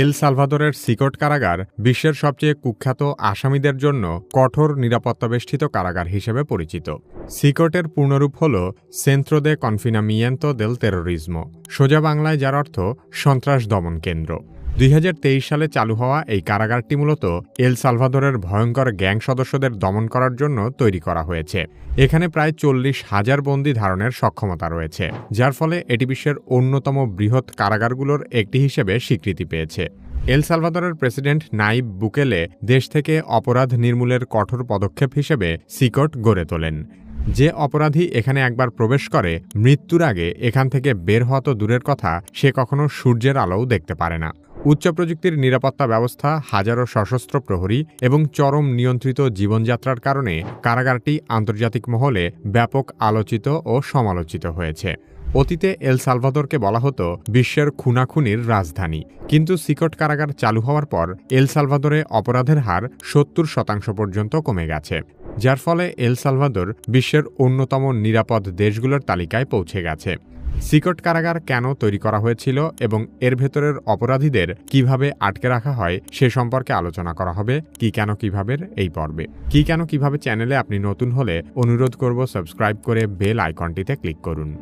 এল সালভাদরের সিকট কারাগার বিশ্বের সবচেয়ে কুখ্যাত আসামিদের জন্য কঠোর নিরাপত্তা বেষ্টিত কারাগার হিসেবে পরিচিত। সিকটের পূর্ণরূপ হল সেন্ত্রো দে কনফিনামিয়েন্তো দেল টেরোরিজমো সোজা বাংলায় যার অর্থ সন্ত্রাস দমন কেন্দ্র। দুই হাজার তেইশ সালে চালু হওয়া এই কারাগারটি মূলত এল সালভাদরের ভয়ঙ্কর গ্যাং সদস্যদের দমন করার জন্য তৈরি করা হয়েছে। এখানে প্রায় চল্লিশ হাজার বন্দি ধারণের সক্ষমতা রয়েছে, যার ফলে এটি বিশ্বের অন্যতম বৃহৎ কারাগারগুলোর একটি হিসেবে স্বীকৃতি পেয়েছে। এল সালভাদরের প্রেসিডেন্ট নাইব বুকেলে দেশ থেকে অপরাধ নির্মূলের কঠোর পদক্ষেপ হিসেবে সিকট গড়ে তোলেন। যে অপরাধী এখানে একবার প্রবেশ করে, মৃত্যুর আগে এখান থেকে বের হওয়া তো দূরের কথা, সে কখনো সূর্যের আলোও দেখতে পারে না। উচ্চ প্রযুক্তির নিরাপত্তা ব্যবস্থা, হাজারো সশস্ত্র প্রহরী এবং চরম নিয়ন্ত্রিত জীবনযাত্রার কারণে কারাগারটি আন্তর্জাতিক মহলে ব্যাপক আলোচিত ও সমালোচিত হয়েছে। অতীতে এল সালভাদরকে বলা হতো বিশ্বের খুনাখুনির রাজধানী। কিন্তু সিকট কারাগার চালু হওয়ার পর এল সালভাদরে অপরাধের হার সত্তর শতাংশ পর্যন্ত কমে গেছে, যার ফলে এল সালভাদর বিশ্বের অন্যতম নিরাপদ দেশগুলোর তালিকায় পৌঁছে গেছে। সিকট কারাগার কেন তৈরি করা হয়েছিল এবং এর ভেতরের অপরাধীদের কীভাবে আটকে রাখা হয় সে সম্পর্কে আলোচনা করা হবে। কি কেন কীভাবে এই পর্বে। কি কেন কীভাবে চ্যানেলে আপনি নতুন হলে অনুরোধ করব সাবস্ক্রাইব করে বেল আইকনটিতে ক্লিক করুন।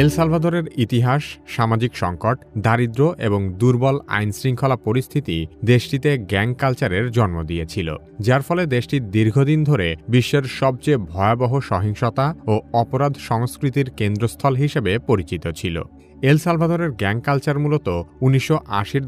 এল সালভাদরের ইতিহাস, সামাজিক সংকট দারিদ্র এবং দুর্বল আইন শৃঙ্খলা পরিস্থিতি দেশটিতে গ্যাং কালচারের জন্ম দিয়েছিল, যার ফলে দেশটি দীর্ঘদিন ধরে বিশ্বের সবচেয়ে ভয়াবহ সহিংসতা ও অপরাধ সংস্কৃতির কেন্দ্রস্থল হিসেবে পরিচিত ছিল। এল সালভাদরের গ্যাং কালচার মূলত উনিশশো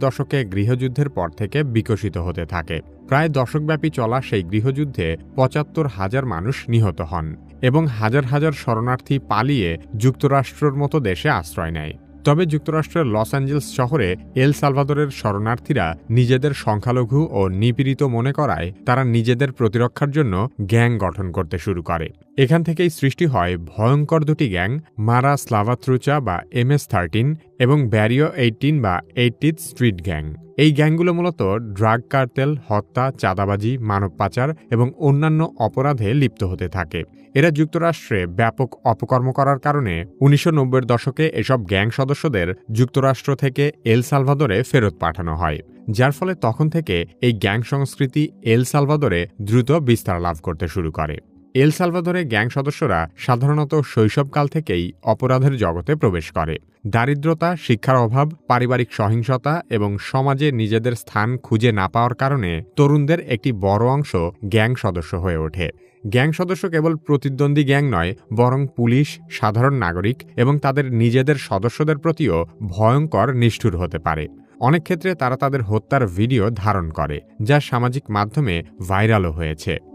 দশকে গৃহযুদ্ধের পর থেকে বিকশিত হতে থাকে। প্রায় দশকব্যাপী চলা সেই গৃহযুদ্ধে পঁচাত্তর হাজার মানুষ নিহত হন। এবং হাজার হাজার শরণার্থী পালিয়ে যুক্তরাষ্ট্রের মতো দেশে আশ্রয় নেয়। তবে যুক্তরাষ্ট্রের লস অ্যাঞ্জেলস শহরে এল সালভাদরের শরণার্থীরা নিজেদের সংখ্যালঘু ও নিপীড়িত মনে করায় তারা নিজেদের প্রতিরক্ষার জন্য গ্যাং গঠন করতে শুরু করে। এখান থেকেই সৃষ্টি হয় ভয়ঙ্কর দুটি গ্যাং, মারা স্লাভাথ্রুচা বা এম এস থার্টিন এবং ব্যারিও এইটিন বা এইটিথ স্ট্রিট গ্যাং। এই গ্যাংগুলো মূলত ড্রাগ কার্তেল হত্যা, চাঁদাবাজি, মানব পাচার এবং অন্যান্য অপরাধে লিপ্ত হতে থাকে। এরা যুক্তরাষ্ট্রে ব্যাপক অপকর্ম করার কারণে উনিশশো দশকে এসব গ্যাং সদস্যদের যুক্তরাষ্ট্র থেকে এল সালভাদরে ফেরত পাঠানো হয়, যার ফলে তখন থেকে এই গ্যাং সংস্কৃতি এল সালভাদরে দ্রুত বিস্তার লাভ করতে শুরু করে। এল সালভাদরে গ্যাং সদস্যরা সাধারণত শৈশবকাল থেকেই অপরাধের জগতে প্রবেশ করে। দারিদ্রতা, শিক্ষার অভাব, পারিবারিক সহিংসতা এবং সমাজে নিজেদের স্থান খুঁজে না পাওয়ার কারণে তরুণদের একটি বড় অংশ গ্যাং সদস্য হয়ে ওঠে। গ্যাং সদস্য কেবল প্রতিদ্বন্দ্বী গ্যাং নয়, বরং পুলিশ, সাধারণ নাগরিক এবং তাদের নিজেদের সদস্যদের প্রতিও ভয়ঙ্কর, নিষ্ঠুর হতে পারে। অনেক ক্ষেত্রে তারা তাদের হত্যার ভিডিও ধারণ করে, যা সামাজিক মাধ্যমে ভাইরালও হয়েছে।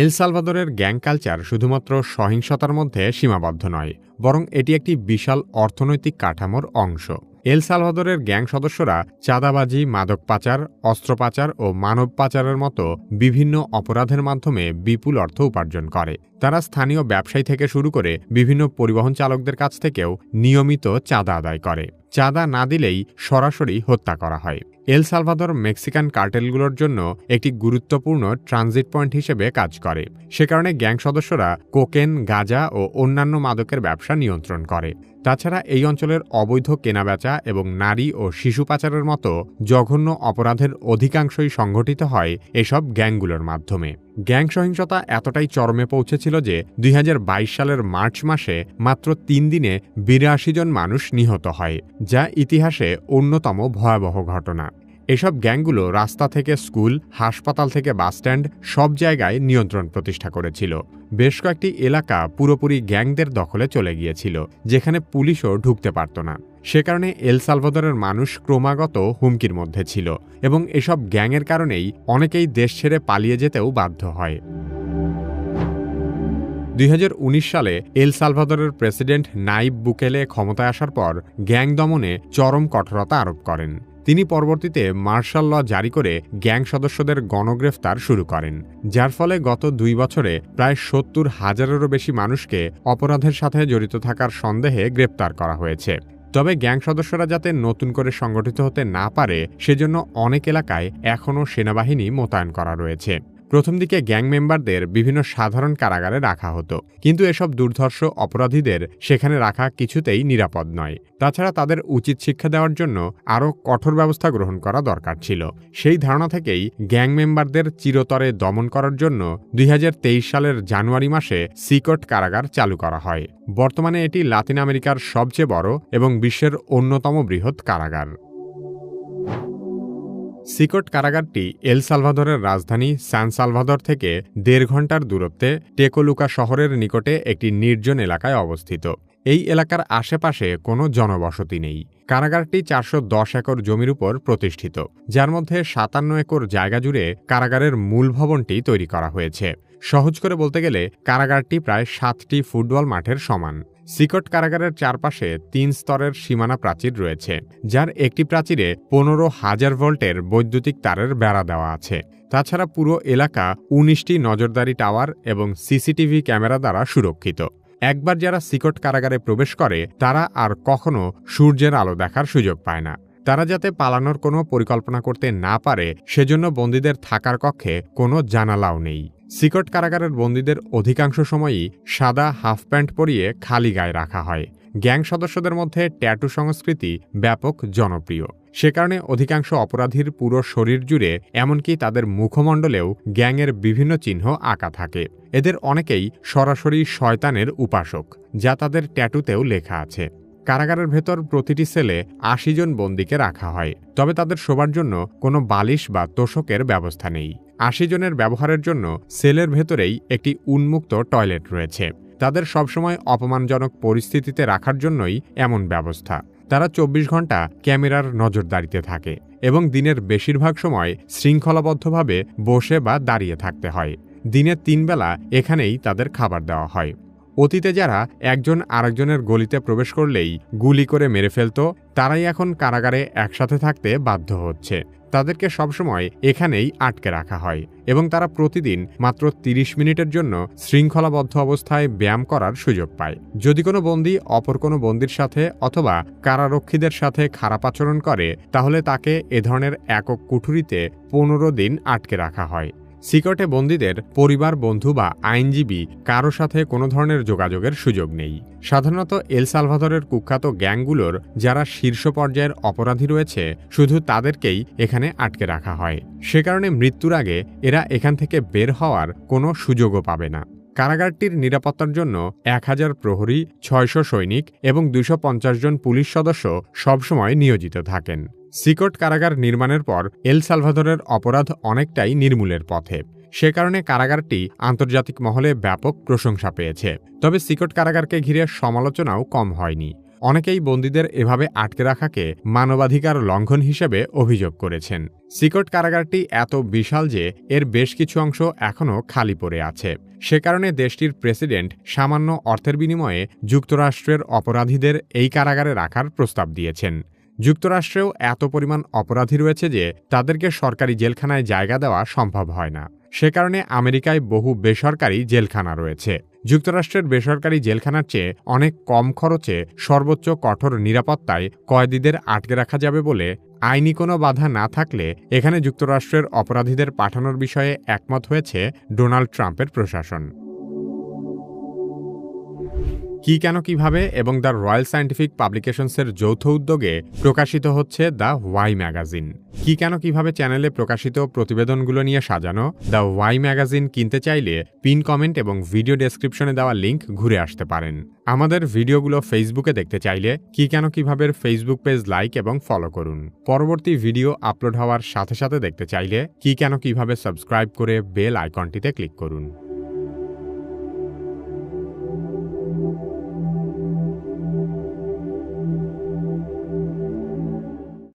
এল সালভাদরের গ্যাং কালচার শুধুমাত্র সহিংসতার মধ্যে সীমাবদ্ধ নয়, বরং এটি একটি বিশাল অর্থনৈতিক কাঠামোর অংশ। এল সালভাদরের গ্যাং সদস্যরা চাঁদাবাজি, মাদক পাচার, অস্ত্র পাচার ও মানব পাচারের মতো বিভিন্ন অপরাধের মাধ্যমে বিপুল অর্থ উপার্জন করে। তারা স্থানীয় ব্যবসায়ী থেকে শুরু করে বিভিন্ন পরিবহন চালকদের কাছ থেকেও নিয়মিত চাঁদা আদায় করে। চাঁদা না দিলেই সরাসরি হত্যা করা হয়। এল সালভাদর মেক্সিকান কার্টেলগুলোর জন্য একটি গুরুত্বপূর্ণ ট্রানজিট পয়েন্ট হিসেবে কাজ করে। সে কারণে গ্যাং সদস্যরা কোকেন, গাঁজা ও অন্যান্য মাদকের ব্যবসা নিয়ন্ত্রণ করে। তাছাড়া এই অঞ্চলের অবৈধ কেনাবেচা এবং নারী ও শিশু পাচারের মতো জঘন্য অপরাধের অধিকাংশই সংঘটিত হয় এসব গ্যাংগুলোর মাধ্যমে। গ্যাং সহিংসতা এতটাই চরমে পৌঁছেছিল যে দুই হাজার বাইশ সালের মার্চ মাসে মাত্র তিন দিনে বিরাশি জন মানুষ নিহত হয়, যা ইতিহাসে অন্যতম ভয়াবহ ঘটনা। এসব গ্যাংগুলো রাস্তা থেকে স্কুল, হাসপাতাল থেকে বাসস্ট্যান্ড সব জায়গায় নিয়ন্ত্রণ প্রতিষ্ঠা করেছিল। বেশ কয়েকটি এলাকা পুরোপুরি গ্যাংদের দখলে চলে গিয়েছিল, যেখানে পুলিশও ঢুকতে পারত না। সে কারণে এল সালভাদরের মানুষ ক্রমাগত হুমকির মধ্যে ছিল এবং এসব গ্যাংয়ের কারণেই অনেকেই দেশ ছেড়ে পালিয়ে যেতেও বাধ্য হয়। দুই হাজার উনিশ সালে এল সালভাদরের প্রেসিডেন্ট নাইব বুকেলে ক্ষমতায় আসার পর গ্যাং দমনে চরম কঠোরতা আরোপ করেন। তিনি পরবর্তীতে মার্শাল ল জারি করে গ্যাং সদস্যদের গণগ্রেফতার শুরু করেন, যার ফলে গত দুই বছরে প্রায় সত্তর হাজারেরও বেশি মানুষকে অপরাধের সাথে জড়িত থাকার সন্দেহে গ্রেপ্তার করা হয়েছে। তবে গ্যাং সদস্যরা যাতে নতুন করে সংগঠিত হতে না পারে, সেজন্য অনেক এলাকায় এখনও সেনাবাহিনী মোতায়েন করা রয়েছে। প্রথম দিকে গ্যাং মেম্বারদের বিভিন্ন সাধারণ কারাগারে রাখা হতো। কিন্তু এসব দুর্ধর্ষ অপরাধীদের সেখানে রাখা কিছুতেই নিরাপদ নয়। তাছাড়া তাদের উচিত শিক্ষা দেওয়ার জন্য আরও কঠোর ব্যবস্থা গ্রহণ করা দরকার ছিল। সেই ধারণা থেকেই গ্যাং মেম্বারদের চিরতরে দমন করার জন্য দুই হাজার তেইশ সালের জানুয়ারি মাসে সিকট কারাগার চালু করা হয়। বর্তমানে এটি লাতিন আমেরিকার সবচেয়ে বড় এবং বিশ্বের অন্যতম বৃহৎ কারাগার। সিকট কারাগারটি এল সালভাদরের রাজধানী সান সালভাদর থেকে দেড় ঘণ্টার দূরত্বে টেকোলুকা শহরের নিকটে একটি নির্জন এলাকায় অবস্থিত। এই এলাকার আশেপাশে কোনো জনবসতি নেই। কারাগারটি চারশো দশ একর জমির উপর প্রতিষ্ঠিত, যার মধ্যে সাতান্ন একর জায়গা জুড়ে কারাগারের মূল ভবনটি তৈরি করা হয়েছে। সহজ করে বলতে গেলে, কারাগারটি প্রায় সাতটি ফুটবল মাঠের সমান। সিকট কারাগারের চারপাশে তিন স্তরের সীমানা প্রাচীর রয়েছে, যার একটি প্রাচীরে পনেরো হাজার ভোল্টের বৈদ্যুতিক তারের বেড়া দেওয়া আছে। তাছাড়া পুরো এলাকা উনিশটি নজরদারি টাওয়ার এবং সিসিটিভি ক্যামেরা দ্বারা সুরক্ষিত। একবার যারা সিকট কারাগারে প্রবেশ করে, তারা আর কখনো সূর্যের আলো দেখার সুযোগ পায় না। তারা যাতে পালানোর কোনো পরিকল্পনা করতে না পারে, সেজন্য বন্দীদের থাকার কক্ষে কোনো জানালাও নেই। সিকট কারাগারের বন্দীদের অধিকাংশ সময়ই সাদা হাফ প্যান্ট পরিয়ে খালি গায়ে রাখা হয়। গ্যাং সদস্যদের মধ্যে ট্যাটু সংস্কৃতি ব্যাপক জনপ্রিয়। সে কারণে অধিকাংশ অপরাধীর পুরো শরীর জুড়ে এমনকি তাদের মুখমণ্ডলেও গ্যাংয়ের বিভিন্ন চিহ্ন আঁকা থাকে। এদের অনেকেই সরাসরি শয়তানের উপাসক, যা তাদের ট্যাটুতেও লেখা আছে। কারাগারের ভেতর প্রতিটি সেলে আশি জন বন্দীকে রাখা হয়, তবে তাদের শোবার জন্য কোনো বালিশ বা তোষকের ব্যবস্থা নেই। আশি জনের ব্যবহারের জন্য সেলের ভেতরেই একটি উন্মুক্ত টয়লেট রয়েছে। তাদের সবসময় অপমানজনক পরিস্থিতিতে রাখার জন্যই এমন ব্যবস্থা। তারা চব্বিশ ঘণ্টা ক্যামেরার নজরদারিতে থাকে এবং দিনের বেশিরভাগ সময় শৃঙ্খলাবদ্ধভাবে বসে বা দাঁড়িয়ে থাকতে হয়। দিনের তিনবেলা এখানেই তাদের খাবার দেওয়া হয়। অতীতে যারা একজন আরেকজনের গলিতে প্রবেশ করলেই গুলি করে মেরে ফেলত, তারাই এখন কারাগারে একসাথে থাকতে বাধ্য হচ্ছে। তাদেরকে সবসময় এখানেই আটকে রাখা হয় এবং তারা প্রতিদিন মাত্র ৩০ মিনিটের জন্য শৃঙ্খলাবদ্ধ অবস্থায় ব্যায়াম করার সুযোগ পায়। যদি কোনো বন্দি অপর কোনো বন্দির সাথে অথবা কারারক্ষীদের সাথে খারাপ আচরণ করে, তাহলে তাকে এ ধরনের একক কুঠুরিতে পনেরো দিন আটকে রাখা হয়। সিকটে বন্দীদের পরিবার, বন্ধু বা আইনজীবী কারও সাথে কোনো ধরনের যোগাযোগের সুযোগ নেই। সাধারণত এল সালভাদরের কুখ্যাত গ্যাংগুলোর যারা শীর্ষ পর্যায়ের অপরাধী রয়েছে, শুধু তাদেরকেই এখানে আটকে রাখা হয়। সে কারণে মৃত্যুর আগে এরা এখান থেকে বের হওয়ার কোনো সুযোগও পাবে না। কারাগারটির নিরাপত্তার জন্য এক হাজার প্রহরী, ছয়শো সৈনিক এবং দুশো জন পুলিশ সদস্য সবসময় নিয়োজিত থাকেন। সিকট কারাগার নির্মাণের পর এল সালভাদরের অপরাধ অনেকটাই নির্মূলের পথে। সে কারণে কারাগারটি আন্তর্জাতিক মহলে ব্যাপক প্রশংসা পেয়েছে। তবে সিকট কারাগারকে ঘিরে সমালোচনাও কম হয়নি। অনেকেই বন্দীদের এভাবে আটকে রাখাকে মানবাধিকার লঙ্ঘন হিসেবে অভিযোগ করেছেন। সিকট কারাগারটি এত বিশাল যে এর বেশ কিছু অংশ এখনও খালি পড়ে আছে। সে কারণে দেশটির প্রেসিডেন্ট সামান্য অর্থের বিনিময়ে যুক্তরাষ্ট্রের অপরাধীদের এই কারাগারে রাখার প্রস্তাব দিয়েছেন। যুক্তরাষ্ট্রেও এত পরিমাণ অপরাধী রয়েছে যে তাদেরকে সরকারি জেলখানায় জায়গা দেওয়া সম্ভব হয় না। সে কারণে আমেরিকায় বহু বেসরকারি জেলখানা রয়েছে। যুক্তরাষ্ট্রের বেসরকারি জেলখানার চেয়ে অনেক কম খরচে সর্বোচ্চ কঠোর নিরাপত্তায় কয়েদিদের আটকে রাখা যাবে বলে আইনি কোনো বাধা না থাকলে এখানে যুক্তরাষ্ট্রের অপরাধীদের পাঠানোর বিষয়ে একমত হয়েছে ডোনাল্ড ট্রাম্পের প্রশাসন। কি কেন কীভাবে এবং দ্য রয়্যাল সায়েন্টিফিক পাবলিকেশনসের যৌথ উদ্যোগে প্রকাশিত হচ্ছে দ্য ওয়াই ম্যাগাজিন। কি কেন কীভাবে চ্যানেলে প্রকাশিত প্রতিবেদনগুলো নিয়ে সাজানো, দ্য ওয়াই ম্যাগাজিন কিনতে চাইলে পিন, কমেন্ট এবং ভিডিও ডেসক্রিপশনে দেওয়া লিঙ্ক ঘুরে আসতে পারেন। আমাদের ভিডিওগুলো ফেসবুকে দেখতে চাইলে কি কেন কীভাবে ফেসবুক পেজ লাইক এবং ফলো করুন। পরবর্তী ভিডিও আপলোড হওয়ার সাথে সাথে দেখতে চাইলে কি কেন কীভাবে সাবস্ক্রাইব করে বেল আইকনটিতে ক্লিক করুন।